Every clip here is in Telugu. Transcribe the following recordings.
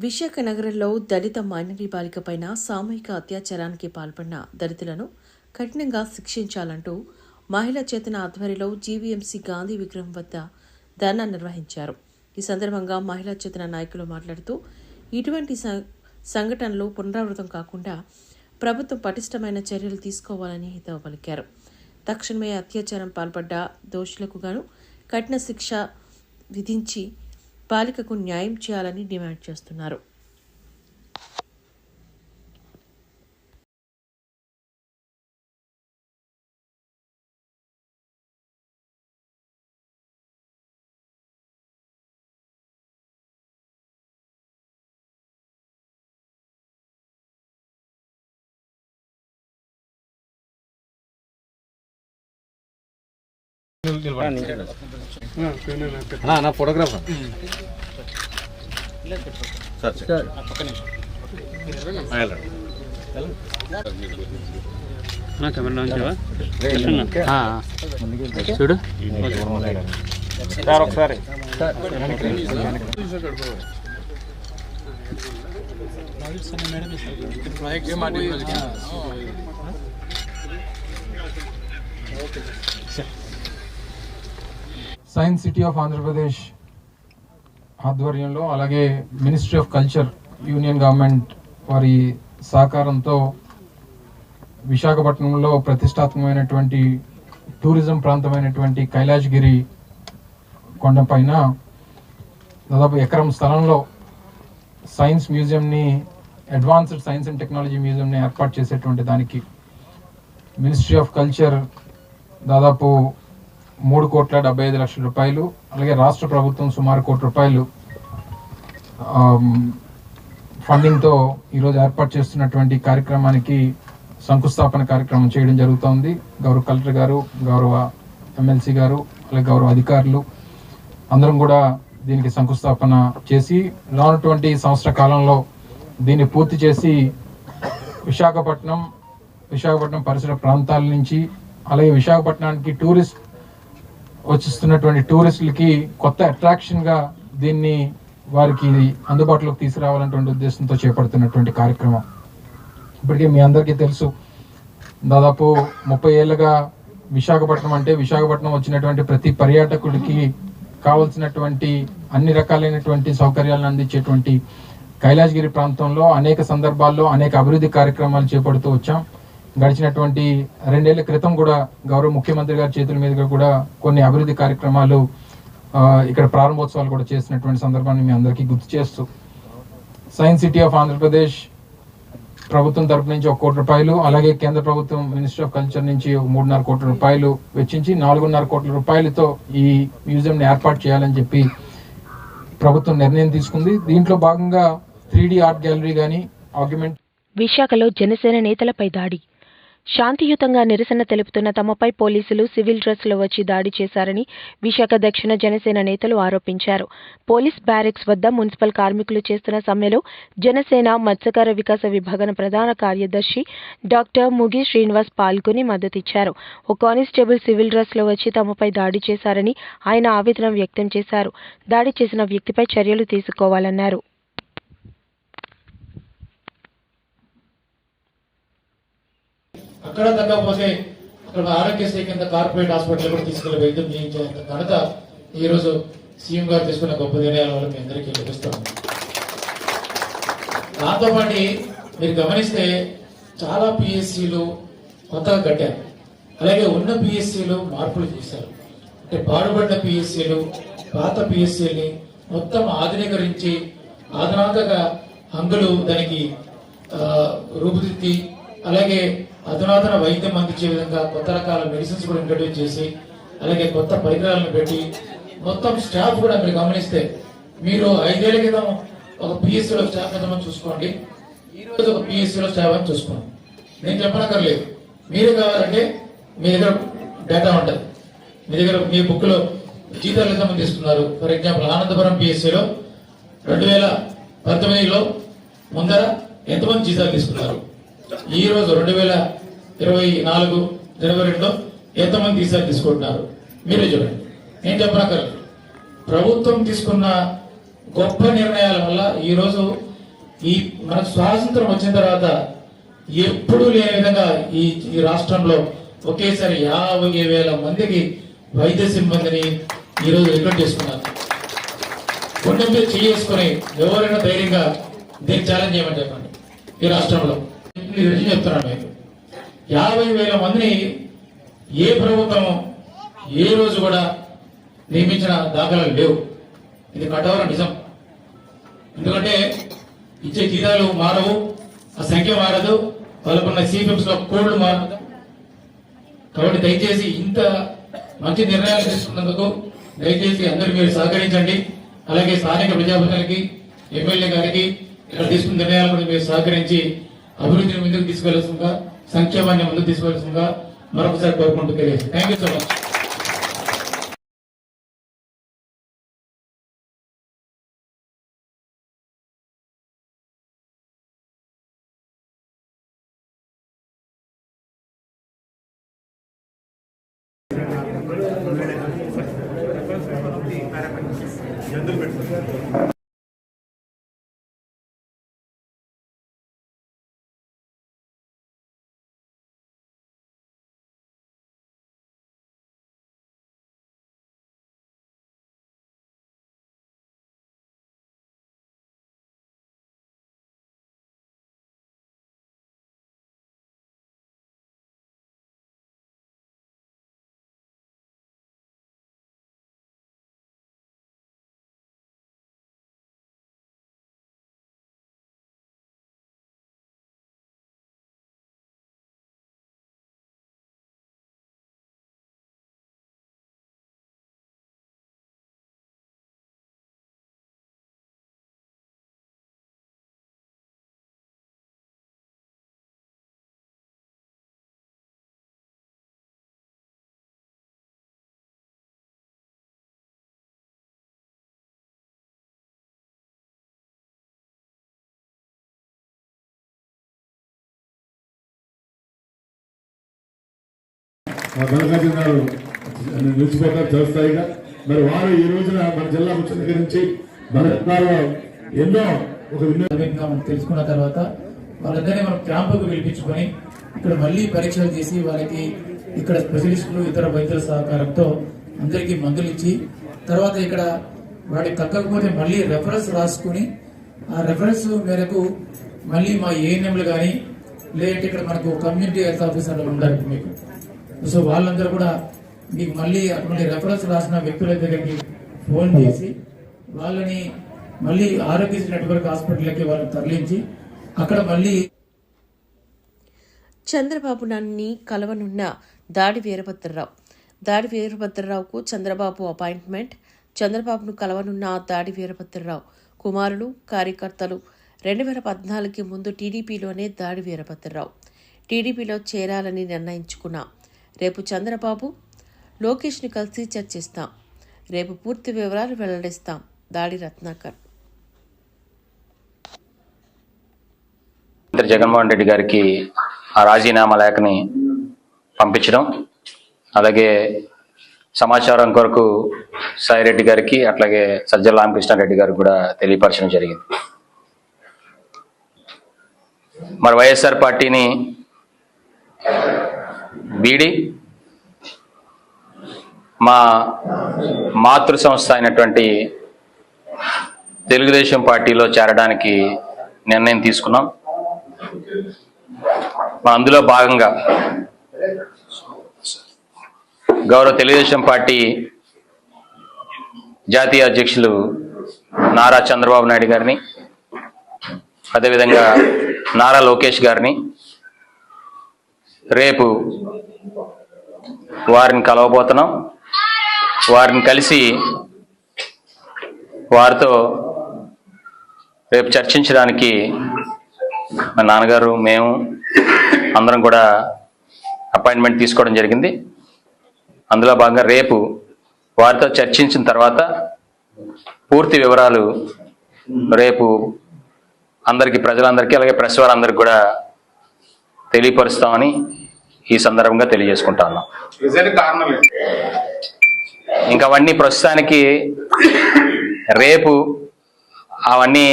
విశాఖ నగరంలో దళిత మైనరీ బాలికపైన సామూహిక అత్యాచారానికి పాల్పడిన దళితులను కఠినంగా శిక్షించాలంటూ మహిళా చేతన ఆధ్వర్యంలో జీవీఎంసీ గాంధీ విగ్రహం వద్ద ధర్నా నిర్వహించారు. ఈ సందర్భంగా మహిళా చేతన నాయకులు మాట్లాడుతూ ఇటువంటి సం- సంఘటనలు పునరావృతం కాకుండా ప్రభుత్వం పటిష్టమైన చర్యలు తీసుకోవాలని హితవు పలికారు. తక్షణమే అత్యాచారం పాల్పడ్డ దోషులకు గాను కఠిన శిక్ష విధించి బాలికకు న్యాయం చేయాలని డిమాండ్ చేస్తున్నారు నా ఫోటోగ్రాఫర్ సార్ చూడు సార్ ఒకసారి సైన్స్ సిటీ ఆఫ్ ఆంధ్రప్రదేశ్ ఆధ్వర్యంలో అలాగే ministry of culture union government వారి సహకారంతో విశాఖపట్నంలో ప్రతిష్టాత్మకమైనటువంటి టూరిజం ప్రాంతమైనటువంటి కైలాసగిరి కొండపైన దాదాపు ఎకరం స్థలంలో సైన్స్ మ్యూజియంని అడ్వాన్స్డ్ సైన్స్ అండ్ టెక్నాలజీ మ్యూజియంని ఏర్పాటు చేసేటువంటి దానికి మినిస్ట్రీ ఆఫ్ కల్చర్ దాదాపు మూడు కోట్ల డెబ్బై ఐదు లక్షల రూపాయలు అలాగే రాష్ట్ర ప్రభుత్వం సుమారు కోటి రూపాయలు ఫండింగ్తో ఈరోజు ఏర్పాటు చేస్తున్నటువంటి కార్యక్రమానికి శంకుస్థాపన కార్యక్రమం చేయడం జరుగుతోంది. గౌరవ కలెక్టర్ గారు గౌరవ ఎమ్మెల్సీ గారు అలాగే గౌరవ అధికారులు అందరం కూడా దీనికి శంకుస్థాపన చేసి రానటువంటి సంవత్సర కాలంలో దీన్ని పూర్తి చేసి విశాఖపట్నం విశాఖపట్నం పరిసర ప్రాంతాల నుంచి అలాగే విశాఖపట్నానికి టూరిస్ట్ వచ్చిస్తున్నటువంటి టూరిస్టులకి కొత్త అట్రాక్షన్గా దీన్ని వారికి అందుబాటులోకి తీసుకురావాలన్నటువంటి ఉద్దేశంతో చేపడుతున్నటువంటి కార్యక్రమం. ఇప్పటికే మీ అందరికీ తెలుసు దాదాపు ముప్పై ఏళ్ళగా విశాఖపట్నం అంటే విశాఖపట్నం వచ్చినటువంటి ప్రతి పర్యాటకుడికి కావలసినటువంటి అన్ని రకాలైనటువంటి సౌకర్యాలను అందించేటువంటి కైలాసగిరి ప్రాంతంలో అనేక సందర్భాల్లో అనేక అభివృద్ధి కార్యక్రమాలు చేపడుతూ వచ్చాం. గడిచినటువంటి రెండేళ్ళ క్రితం కూడా గౌరవ ముఖ్యమంత్రి గారి చేతుల మీదుగా కూడా కొన్ని అభివృద్ధి కార్యక్రమాలు ఇక్కడ ప్రారంభోత్సవాలు కూడా చేసినటువంటి సందర్భాన్ని మీ అందరికీ గుర్తు చేస్తూ. సైన్స్ సిటీ ఆఫ్ ఆంధ్రప్రదేశ్ ప్రభుత్వం తరపు నుంచి ఒక కోటి రూపాయలు అలాగే కేంద్ర ప్రభుత్వం మినిస్ట్రీ ఆఫ్ కల్చర్ నుంచి మూడున్నర కోట్ల రూపాయలు వెచ్చించి నాలుగున్నర కోట్ల రూపాయలతో ఈ మ్యూజియంని ఏర్పాటు చేయాలని చెప్పి ప్రభుత్వం నిర్ణయం తీసుకుంది. దీంట్లో భాగంగా త్రీ ఆర్ట్ గ్యాలరీ కానీ ఆర్గ్యుమెంట్ విశాఖలో జనసేన నేతలపై దాడి. శాంతియుతంగా నిరసన తెలుపుతున్న తమపై పోలీసులు సివిల్ డ్రెస్లో వచ్చి దాడి చేశారని విశాఖ దక్షిణ జనసేన నేతలు ఆరోపించారు. పోలీస్ బ్యారెక్స్ వద్ద మున్సిపల్ కార్మికులు చేస్తున్న సమ్మెలో జనసేన మత్స్యకార వికాస విభాగం ప్రధాన కార్యదర్శి డాక్టర్ ముగి శ్రీనివాస్ పాల్గొని మద్దతిచ్చారు. ఓ కానిస్టేబుల్ సివిల్ డ్రెస్లో వచ్చి తమపై దాడి చేశారని ఆయన ఆవేదన వ్యక్తం చేశారు. దాడి చేసిన వ్యక్తిపై చర్యలు తీసుకోవాలన్నారు. అక్కడ తగ్గకపోతే అక్కడ ఆరోగ్యశ్రీ కింద కార్పొరేట్ హాస్పిటల్ కూడా తీసుకెళ్ళి వైద్యం చేయించేంత ఘనత ఈరోజు సీఎం గారు తీసుకున్న గొప్ప నిర్ణయాల వల్ల మీ అందరికీ లభిస్తాం దాంతో పాటు మీరు గమనిస్తే చాలా పిఎస్సీలు కొత్తగా కట్టారు. అలాగే ఉన్న పిఎస్సీలు మార్పులు చేశారు. అంటే పాడుబడిన పిఎస్సీలు పాత పిఎస్సీని మొత్తం ఆధునీకరించి ఆధునాతక హంగులు దానికి రూపుదిద్ది అలాగే అధునాతన వైద్యం అందించే విధంగా కొత్త రకాల మెడిసిన్స్ కూడా ఇంట్రడ్యూస్ చేసి అలాగే కొత్త పరికరాలను పెట్టి మొత్తం స్టాఫ్ కూడా మీరు గమనిస్తే మీరు ఐదేళ్ళ క్రితం ఒక పిఎస్సీలో స్టాఫ్ ఎంతమంది చూసుకోండి? ఈ రోజు ఒక పిఎస్సీలో స్టాఫ్ అని చూసుకోండి. నేను చెప్పనక్కర్లేదు. మీరు కావాలంటే మీ దగ్గర డేటా ఉంటుంది. మీ దగ్గర మీ బుక్లో జీతాలు ఎంతమంది తీసుకున్నారు? ఫర్ ఎగ్జాంపుల్ ఆనందపురం పిఎస్సీలో రెండు వేల పంతొమ్మిదిలో ముందర ఎంతమంది జీతాలు తీసుకున్నారు? ఈ రోజు రెండు వేల ఇరవై నాలుగు జనవరి రెండులో ఎంతమంది ఈసారి తీసుకుంటున్నారు? మీరే చూడండి. నేను చెప్పనక్కర్లేదు ప్రభుత్వం తీసుకున్న గొప్ప నిర్ణయాల వల్ల ఈ రోజు ఈ మనకు స్వాతంత్రం వచ్చిన తర్వాత ఎప్పుడూ లేని విధంగా ఈ ఈ రాష్ట్రంలో ఒకేసారి యాభై వేల మందికి వైద్య సిబ్బందిని ఈరోజు రిక్రూట్ చేసుకున్నారు. గుండె మీద చేసుకుని ఎవరైనా ధైర్యంగా దీన్ని ఛాలెంజ్ చేయమని చెప్పండి. ఈ రాష్ట్రంలో. ఈ విషయం చెప్తున్నాడు మీకు. యాభై వేల మందిని ఏ ప్రభుత్వం ఏ రోజు కూడా నియమించిన దాఖలాలు లేవు. ఇది కఠోర నిజం. ఎందుకంటే ఇచ్చే జీతాలు మారవు ఆ సంఖ్య మారదు వాళ్ళకున్న సిపిఎంస్లో కోడ్లు మారదు కాబట్టి దయచేసి ఇంత మంచి నిర్ణయాలు తీసుకున్నందుకు దయచేసి అందరూ మీరు సహకరించండి. అలాగే స్థానిక ప్రజాప్రతినిధులకి ఎమ్మెల్యే గారికి ఇక్కడ తీసుకున్న నిర్ణయాలు కూడా మీరు సహకరించి అభివృద్ధిని ముందుకు తీసుకెళ్ళాల్సిందిగా సంక్షేమాన్ని ముందుకు తీసుకెళ్ళాల్సిందిగా మరొకసారి కోరుకుంటూ తెలియదు థ్యాంక్ యూ సో మచ్ మా మల్లికార్జున గారు నిలిచిపోతారు చిరస్థాయిగా మరి వారు ఈ రోజున మన జిల్లా ముఖ్యమంత్రి మన ఎన్నో ఒక వినోద మనం తెలుసుకున్న తర్వాత వాళ్ళందరినీ మనం క్యాంపుకు పిలిపించుకొని ఇక్కడ మళ్ళీ పరీక్షలు చేసి వాళ్ళకి ఇక్కడ స్పెషలిస్టులు ఇతర వైద్యుల సహకారంతో అందరికీ మందులు ఇచ్చి తర్వాత ఇక్కడ వాడికి తగ్గకపోతే మళ్ళీ రెఫరెన్స్ రాసుకుని ఆ రెఫరెన్స్ మేరకు మళ్ళీ మా ఏఎన్ఎంలు కానీ లేదంటే ఇక్కడ మనకు కమ్యూనిటీ హెల్త్ ఆఫీసర్లు ఉండాలి మీకు. సో వాళ్ళందరూ కూడా మీకు మళ్ళీ అటువంటి రెఫరెన్స్ రాసిన వ్యక్తుల దగ్గరికి ఫోన్ చేసి వాళ్ళని మళ్ళీ ఆరోగ్యశ్రీ నెట్వర్క్ హాస్పిటల్కి వాళ్ళని తరలించి అక్కడ మళ్ళీ చంద్రబాబు నాన్ని కలవనున్న దాడి వీరభద్రరావు. దాడి వీరభద్రరావుకు చంద్రబాబు అపాయింట్మెంట్ చంద్రబాబును కలవనున్న దాడి వీరభద్రరావు కుమారులు కార్యకర్తలు రెండు వేల పద్నాలుగుకి ముందు టీడీపీలోనే దాడి వీరభద్రరావు. టీడీపీలో చేరాలని నిర్ణయించుకున్నా రేపు చంద్రబాబు లోకేష్ని కలిసి చర్చిస్తాం రేపు పూర్తి వివరాలు వెల్లడిస్తాం. దాడి రత్నాకర్. జగన్మోహన్ రెడ్డి గారికి ఆ రాజీనామా లేఖని పంపించడం అలాగే సమాచారం కొరకు సాయిరెడ్డి గారికి అట్లాగే సజ్జల రామకృష్ణారెడ్డి గారికి కూడా తెలియపరచడం జరిగింది. మరి వైఎస్ఆర్ పార్టీని బీడి. మా మాతృ సంస్థ అయినటువంటి తెలుగుదేశం పార్టీలో చేరడానికి నిర్ణయం తీసుకున్నాం. అందులో భాగంగా గౌరవ తెలుగుదేశం పార్టీ జాతీయ అధ్యక్షులు నారా చంద్రబాబు నాయుడు గారిని అదేవిధంగా నారా లోకేష్ గారిని రేపు వారిని కలవబోతున్నాం. వారిని కలిసి వారితో రేపు చర్చించడానికి మా నాన్నగారు మేము అందరం కూడా అపాయింట్మెంట్ తీసుకోవడం జరిగింది. అందులో భాగంగా రేపు వారితో చర్చించిన తర్వాత పూర్తి వివరాలు రేపు అందరికీ ప్రజలందరికీ అలాగే ప్రెస్ వారందరికీ కూడా తెలియపరుస్తామని ఈ సందర్భంగా తెలియజేసుకుంటా ఉన్నాం ఇంకా అవన్నీ ప్రస్తుతానికి రేపు అవన్నీ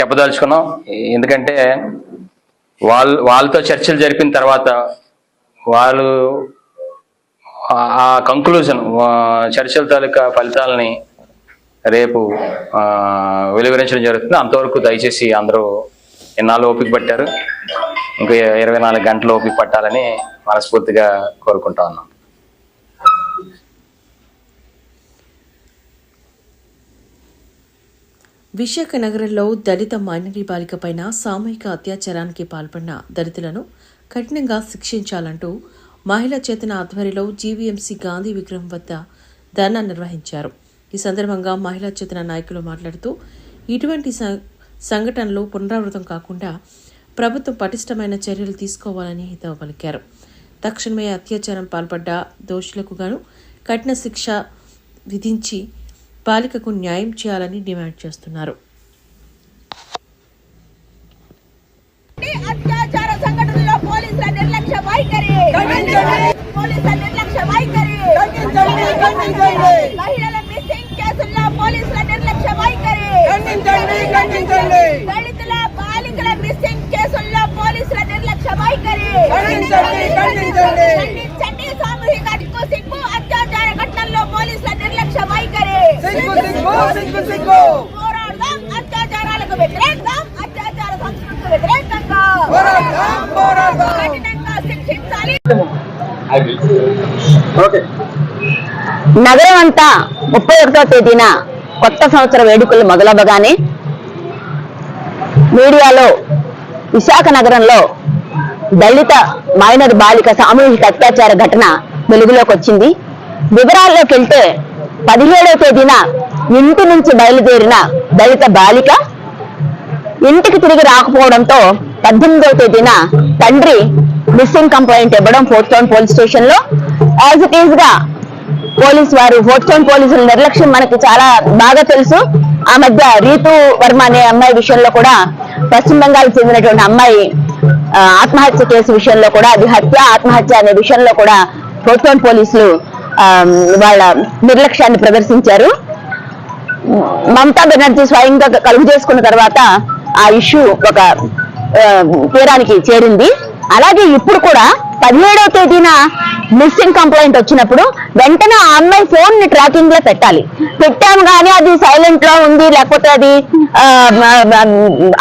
చెప్పదలుచుకున్నాం. ఎందుకంటే వాళ్ళు వాళ్ళతో చర్చలు జరిపిన తర్వాత వాళ్ళు ఆ- కంక్లూజన్ చర్చల తాలూకా ఫలితాలని రేపు వెలువరించడం జరుగుతుంది. అంతవరకు దయచేసి అందరూ ఎన్నాళ్ళు ఓపిక పట్టారు? ఇంకా ఇరవై నాలుగు గంటలు ఓపి పట్టాలని మనస్ఫూర్తిగా కోరుకుంటా ఉన్నాం. విశాఖ నగరంలో దళిత మైనరీ బాలికపైన సామూహిక అత్యాచారానికి పాల్పడిన దళితులను కఠినంగా శిక్షించాలంటూ మహిళా చేతన ఆధ్వర్యంలో జీవీఎంసీ గాంధీ విగ్రహం వద్ద ధర్నా నిర్వహించారు. ఈ సందర్భంగా మహిళా చేతన నాయకులు మాట్లాడుతూ ఇటువంటి సంఘటనలు పునరావృతం కాకుండా ప్రభుత్వం పటిష్టమైన చర్యలు తీసుకోవాలని హితవు పలికారు. తక్షణమే అత్యాచారం పాల్పడ్డ దోషులకు గాను కఠిన శిక్ష విధించి బాలికకు న్యాయం చేయాలని డిమాండ్ చేస్తున్నారు. పోలీసుల నిర్లక్ష్య వైఖరి పోలీసుల నిర్లక్ష్య వైఖరి మహిళల మిస్సింగ్ కేసుల్లో పోలీసుల నిర్లక్ష్య వైఖరి దళితుల బాలికల మిస్సింగ్ కేసుల్లో పోలీసుల నిర్లక్ష్య వైఖరి ఖండించండి. సామూహిక హక్కు సిగ్గు అత్యాచార ఘటనల్లో పోలీసుల నిర్లక్ష్య వైఖరి. పోరాడదాం అత్యాచారాలకు వ్యతిరేకంగా అత్యాచార సంస్కృతికి వ్యతిరేకంగా. కఠినంగా శిక్షించాలి. నగరం అంతా ముప్పై ఒకటో తేదీన కొత్త సంవత్సర వేడుకలు మొదలవ్వగానే మీడియాలో విశాఖ నగరంలో దళిత మైనర్ బాలిక సామూహిక అత్యాచార ఘటన వెలుగులోకి వచ్చింది వివరాల్లోకి వెళ్తే పదిహేడవ తేదీన ఇంటి నుంచి బయలుదేరిన దళిత బాలిక ఇంటికి తిరిగి రాకపోవడంతో పద్దెనిమిదవ తేదీన తండ్రి మిస్సింగ్ కంప్లైంట్ ఇవ్వడం ఫోర్త్ టౌన్ పోలీస్ స్టేషన్లో యాజ్ ఇట్ ఈస్గా పోలీస్ వారు ఫోర్త్ టౌన్ పోలీసుల నిర్లక్ష్యం మనకి చాలా బాగా తెలుసు. ఆ మధ్య రీతు వర్మ అనే అమ్మాయి విషయంలో కూడా పశ్చిమ బెంగాల్ చెందినటువంటి అమ్మాయి ఆత్మహత్య కేసు విషయంలో కూడా అది హత్య ఆత్మహత్య అనే విషయంలో కూడా ఫోర్త్ పోలీసులు ఆ, వాళ్ళ నిర్లక్ష్యాన్ని ప్రదర్శించారు. మమతా బెనర్జీ స్వయంగా కలుగు చేసుకున్న తర్వాత ఆ ఇష్యూ ఒక తీరానికి చేరింది. అలాగే ఇప్పుడు కూడా పదిహేడవ తేదీన మిస్సింగ్ కంప్లైంట్ వచ్చినప్పుడు వెంటనే ఆ అమ్మాయి ఫోన్ని ట్రాకింగ్లో పెట్టాలి. పెట్టాము కానీ అది సైలెంట్లో ఉంది లేకపోతే అది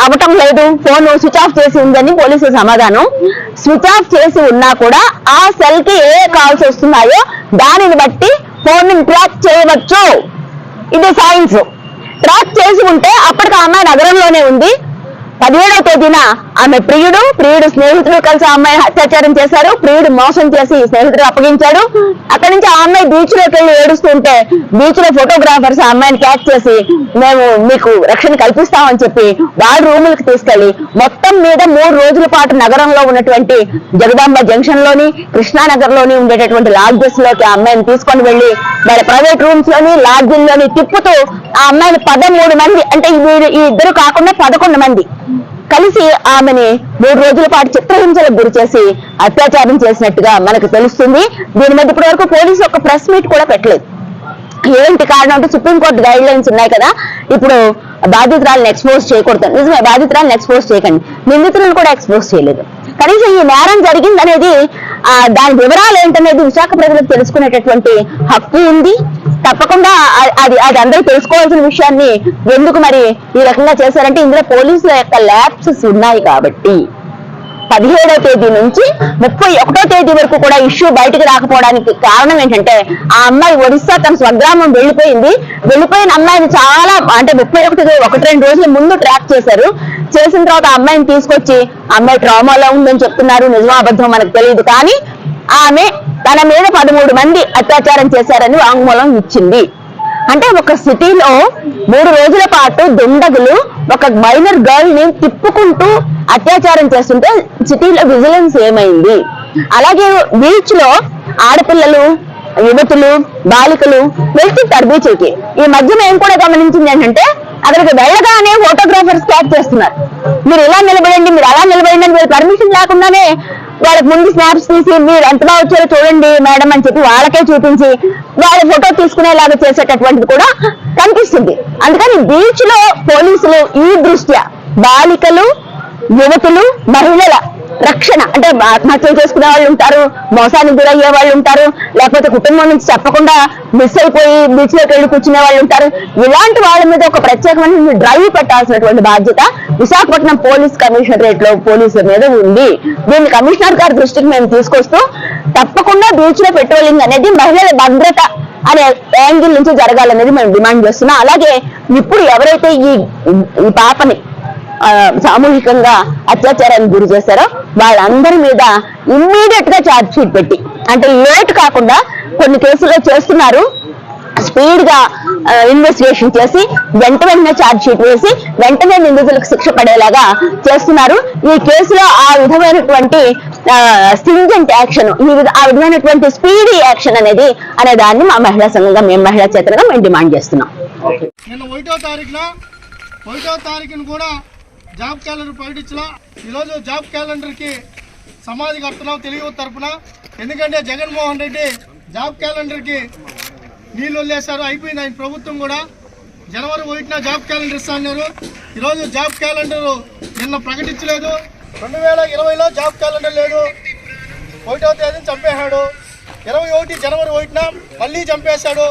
అవటం లేదు ఫోన్ స్విచ్ ఆఫ్ చేసి ఉందని పోలీసు సమాధానం. స్విచ్ ఆఫ్ చేసి ఉన్నా కూడా ఆ సెల్కి ఏ కాల్స్ వస్తున్నాయో దానిని బట్టి ఫోన్ని ట్రాక్ చేయవచ్చు. ఇది సైన్స్ ట్రాక్ చేసి ఉంటే అప్పటికి ఆ అమ్మాయి నగరంలోనే ఉంది. పదిహేడవ తేదీన ఆమె ప్రియుడు ప్రియుడు స్నేహితుడు కలిసి ఆ అమ్మాయి అత్యాచారం చేశారు. ప్రియుడు మోసం చేసి స్నేహితుడు అప్పగించాడు. అక్కడి నుంచి ఆ అమ్మాయి బీచ్లోకి వెళ్ళి ఏడుస్తుంటే బీచ్లో ఫోటోగ్రాఫర్స్ ఆ అమ్మాయిని క్యాచ్ చేసి మేము మీకు రక్షణ కల్పిస్తామని చెప్పి వాళ్ళ రూములకు తీసుకెళ్ళి మొత్తం మీద మూడు రోజుల పాటు నగరంలో ఉన్నటువంటి జగదాంబ జంక్షన్లోని కృష్ణానగర్లోని ఉండేటటువంటి లాడ్జెస్లోకి ఆ అమ్మాయిని తీసుకొని వెళ్ళి వాళ్ళ ప్రైవేట్ రూమ్స్లోని లాడ్జిల్లోని తిప్పుతూ ఆ అమ్మాయిని పదమూడు మంది అంటే ఈ ఇద్దరు కాకుండా పదకొండు మంది కలిసి ఆమెని మూడు రోజుల పాటు చిత్రహింసలకు గురి చేసి అత్యాచారం చేసినట్టుగా మనకు తెలుస్తుంది. దీని మీద ఇప్పటి వరకు పోలీసు ఒక ప్రెస్ మీట్ కూడా పెట్టలేదు. ఏంటి కారణం అంటే సుప్రీంకోర్టు గైడ్ లైన్స్ ఉన్నాయి కదా. ఇప్పుడు బాధితురాలను ఎక్స్పోజ్ చేయకూడదు. నిజమే బాధితురాలను ఎక్స్పోజ్ చేయకండి. నిందితులను కూడా ఎక్స్పోజ్ చేయలేదు. కనీసం ఈ నేరం జరిగిందనేది ఆ, దాని వివరాలు ఏంటనేది విశాఖ ప్రజలకు తెలుసుకునేటటువంటి హక్కు ఉంది. తప్పకుండా అది అది అందరూ తెలుసుకోవాల్సిన విషయాన్ని ఎందుకు మరి ఈ రకంగా చేశారంటే ఇందులో పోలీసుల యొక్క ల్యాబ్సెస్ ఉన్నాయి కాబట్టి. పదిహేడవ తేదీ నుంచి ముప్పై ఒకటో తేదీ వరకు కూడా ఇష్యూ బయటకు రాకపోవడానికి కారణం ఏంటంటే ఆ అమ్మాయి ఒడిస్సా తన స్వగ్రామం వెళ్ళిపోయింది. వెళ్ళిపోయిన అమ్మాయిని చాలా అంటే ముప్పై ఒకటి ఒకటి రెండు రోజుల ముందు ట్రాక్ చేశారు. చేసిన తర్వాత ఆ అమ్మాయిని తీసుకొచ్చి అమ్మాయి ట్రామాలో ఉందని చెప్తున్నారు నిజమాబద్ధం మనకు తెలియదు. కానీ ఆమె తన మీద పదమూడు మంది అత్యాచారం చేశారని వాంగ్మూలం ఇచ్చింది. అంటే ఒక సిటీలో మూడు రోజుల పాటు దుండగులు ఒక మైనర్ గర్ల్ని తిప్పుకుంటూ అత్యాచారం చేస్తుంటే సిటీలో విజిలెన్స్ ఏమైంది? అలాగే బీచ్లో ఆడపిల్లలు యువతులు బాలికలు వెళ్తుంటారు బీచ్కి ఈ మధ్య మేము కూడా గమనించింది ఏంటంటే అక్కడికి వెళ్ళగానే ఫోటోగ్రాఫర్స్ క్యాచ్ చేస్తున్నారు. మీరు ఇలా నిలబడండి మీరు అలా నిలబడండి అని మీరు పర్మిషన్ లేకుండానే వాళ్ళకి ముందు స్నాప్స్ తీసి మీరు ఎంత బాగా వచ్చారో చూడండి మేడం అని చెప్పి వాళ్ళకే చూపించి వాళ్ళ ఫోటో తీసుకునేలాగా చేసేటటువంటిది కూడా కనిపిస్తుంది. అందుకని బీచ్లో పోలీసులు ఈ దృష్ట్యా బాలికలు యువతులు మహిళల రక్షణ. అంటే ఆత్మహత్యలు చేసుకునే వాళ్ళు ఉంటారు మోసానికి గురయ్యే వాళ్ళు ఉంటారు లేకపోతే కుటుంబం నుంచి చెప్పకుండా మిస్ అయిపోయి బీచ్లోకి వెళ్ళి కూర్చునే వాళ్ళు ఉంటారు. ఇలాంటి వాళ్ళ మీద ఒక ప్రత్యేకమైన డ్రైవ్ పెట్టాల్సినటువంటి బాధ్యత విశాఖపట్నం పోలీస్ కమిషనరేట్లో పోలీసుల మీద ఉంది. దీన్ని కమిషనర్ గారి దృష్టికి మేము తీసుకొస్తూ తప్పకుండా బీచ్లో పెట్రోలింగ్ అనేది మహిళల భద్రత అనే యాంగిల్ నుంచి జరగాలనేది మేము డిమాండ్ చేస్తున్నాం. అలాగే ఇప్పుడు ఎవరైతే ఈ పాపని సామూహికంగా అత్యాచారానికి గురి చేశారో వాళ్ళందరి మీద ఇమ్మీడియట్గా ఛార్జ్ షీట్ పెట్టి అంటే లేట్ కాకుండా కొన్ని కేసుల్లో చేస్తున్నారు. స్పీడ్గా ఇన్వెస్టిగేషన్ చేసి వెంట వెంటనే ఛార్జ్ షీట్ వేసి వెంటనే నిందితులకు శిక్ష పడేలాగా చేస్తున్నారు. ఈ కేసులో ఆ విధమైనటువంటి స్టింజెంట్ యాక్షన్ ఈ ఆ విధమైనటువంటి స్పీడీ యాక్షన్ అనేది అనే దాన్ని మా మహిళా సంఘంగా మేము మహిళా చేతనగా మేము డిమాండ్ చేస్తున్నాం. నిన్న ఒకటో తారీఖున ఒకటో తారీఖున కూడా జాబ్ క్యాలెండర్ ప్రకటించిన ఈరోజు జాబ్ క్యాలెండర్కి సమాధి కడుతున్నాం తెలుగు తరపున. ఎందుకంటే జగన్మోహన్ రెడ్డి జాబ్ క్యాలెండర్కి నీళ్ళు వదిలేశారు. అయిపోయింది ఆయన ప్రభుత్వం కూడా. జనవరి ఒకటిన జాబ్ క్యాలెండర్ ఇస్తా అన్నారు ఈరోజు జాబ్ క్యాలెండర్ నిన్న ప్రకటించలేదు. రెండు వేల ఇరవైలో జాబ్ క్యాలెండర్ లేదు ఒకటో తేదీని చంపేశాడు. ఇరవై ఒకటి జనవరి ఒకటిన మళ్ళీ చంపేశాడు.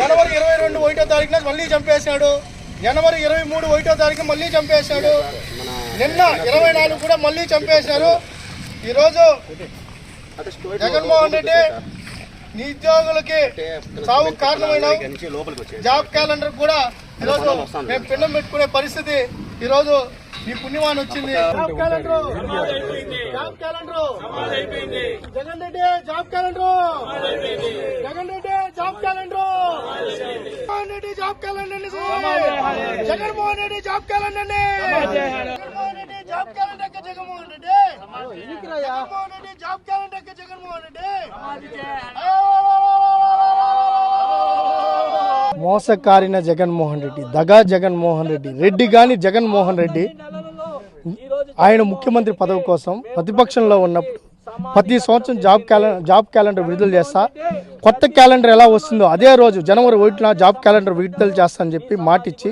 జనవరి ఇరవై రెండు ఒకటో తారీఖున మళ్ళీ చంపేశాడు. జనవరి ఇరవై మూడు ఒకటో తారీఖు మళ్ళీ చంపేశాడు. నిన్న ఇరవై నాలుగు కూడా మళ్ళీ చంపేశారు. ఈరోజు జగన్మోహన్ రెడ్డి నిరుద్యోగులకి సాగు కారణమైన జాబ్ క్యాలెండర్ కూడా ఈరోజు మేము పిండం పెట్టుకునే పరిస్థితి ఈరోజు ఈ పుణ్యమాన్ వచ్చింది. Job calendar job calendar Jagan Reddy job calendar Jagan Reddy job calendar Jaganmohan Reddy job calendar Jaganmohan Reddy job calendar Jaganmohan Reddy job calendar Jaganmohan Reddy. Jaganmohan Reddy job calendar Jaganmohan Reddy. మోసకారిన Jaganmohan Reddy దగా జగన్మోహన్ రెడ్డి రెడ్డి కానీ జగన్మోహన్ రెడ్డి ఆయన ముఖ్యమంత్రి పదవి కోసం ప్రతిపక్షంలో ఉన్నప్పుడు ప్రతి సంవత్సరం జాబ్ క్యాలెండర్ జాబ్ క్యాలెండర్ విడుదల చేస్తా. కొత్త క్యాలెండర్ ఎలా వస్తుందో అదే రోజు జనవరి ఒకటిన జాబ్ క్యాలెండర్ విడుదల చేస్తా అని చెప్పి మాటిచ్చి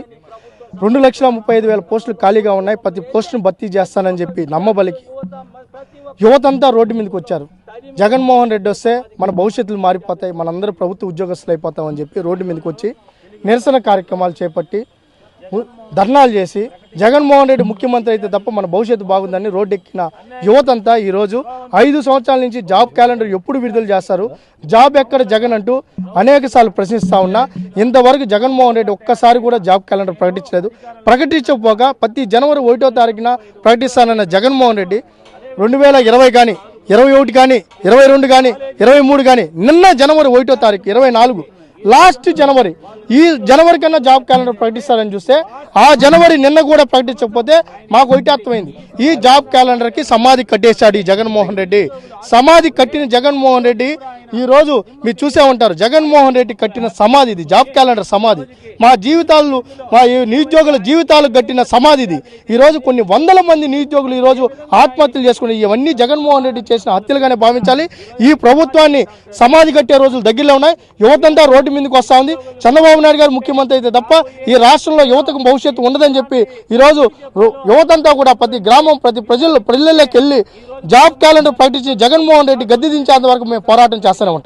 రెండు లక్షల ముప్పై ఐదు వేల పోస్టులు ఖాళీగా ఉన్నాయి. ప్రతి పోస్టును భర్తీ చేస్తానని చెప్పి నమ్మబలికి యువతంతా రోడ్డు మీదకి వచ్చారు. జగన్మోహన్ రెడ్డి వస్తే మన భవిష్యత్తులు మారిపోతాయి. మనందరూ ప్రభుత్వ ఉద్యోగస్తులు అయిపోతామని చెప్పి రోడ్డు మీదకి వచ్చి నిరసన కార్యక్రమాలు చేపట్టి ధర్నాలు చేసి జగన్మోహన్ రెడ్డి ముఖ్యమంత్రి అయితే తప్ప మన భవిష్యత్తు బాగుందని రోడ్డెక్కిన యువతంతా ఈరోజు ఐదు సంవత్సరాల నుంచి జాబ్ క్యాలెండర్ ఎప్పుడు విడుదల చేస్తారు? జాబ్ ఎక్కడ జగన్ అంటూ అనేక సార్లు ప్రశ్నిస్తా ఉన్నా ఇంతవరకు జగన్మోహన్ రెడ్డి ఒక్కసారి కూడా జాబ్ క్యాలెండర్ ప్రకటించలేదు. ప్రకటించకపోగా ప్రతి జనవరి ఒకటో తారీఖున ప్రకటిస్తానన్న జగన్మోహన్ రెడ్డి రెండు వేల ఇరవై కానీ ఇరవై ఒకటి కానీ ఇరవై రెండు కానీ ఇరవై మూడు కానీ నిన్న జనవరి ఒకటో తారీఖు ఇరవై నాలుగు లాస్ట్ జనవరి ఈ జనవరి కన్నా జాబ్ క్యాలెండర్ ప్రకటిస్తారని చూస్తే ఆ జనవరి నిన్న కూడా ప్రకటించకపోతే మాకు ఒకటి ఈ జాబ్ క్యాలెండర్కి సమాధి కట్టేశాడు ఈ జగన్మోహన్ రెడ్డి. సమాధి కట్టిన జగన్మోహన్ రెడ్డి ఈరోజు మీరు చూసే ఉంటారు జగన్మోహన్ రెడ్డి కట్టిన సమాధి ఇది జాబ్ క్యాలెండర్ సమాధి. మా జీవితాలు మా ఈ నిరుద్యోగుల జీవితాలు కట్టిన సమాధి ఇది. ఈ రోజు కొన్ని వందల మంది నిరుద్యోగులు ఈరోజు ఆత్మహత్యలు చేసుకుని ఇవన్నీ జగన్మోహన్ రెడ్డి చేసిన హత్యలుగానే భావించాలి. ఈ ప్రభుత్వాన్ని సమాధి కట్టే రోజులు దగ్గరలో ఉన్నాయి. యువతంతా రోడ్డు మీదకి వస్తూ ఉంది. చంద్రబాబు నాయుడు గారు ముఖ్యమంత్రి అయితే తప్ప ఈ రాష్ట్రంలో యువతకు భవిష్యత్తు ఉండదని చెప్పి ఈరోజు యువతంతా కూడా ప్రతి గ్రామం ప్రతి ప్రజలు ప్రజల్లోకి వెళ్ళి జాబ్ క్యాలెండర్ ప్రకటించి జగన్మోహన్ రెడ్డి గద్దె దించేంత వరకు మేము పోరాటం చేస్తూనే ఉంటాం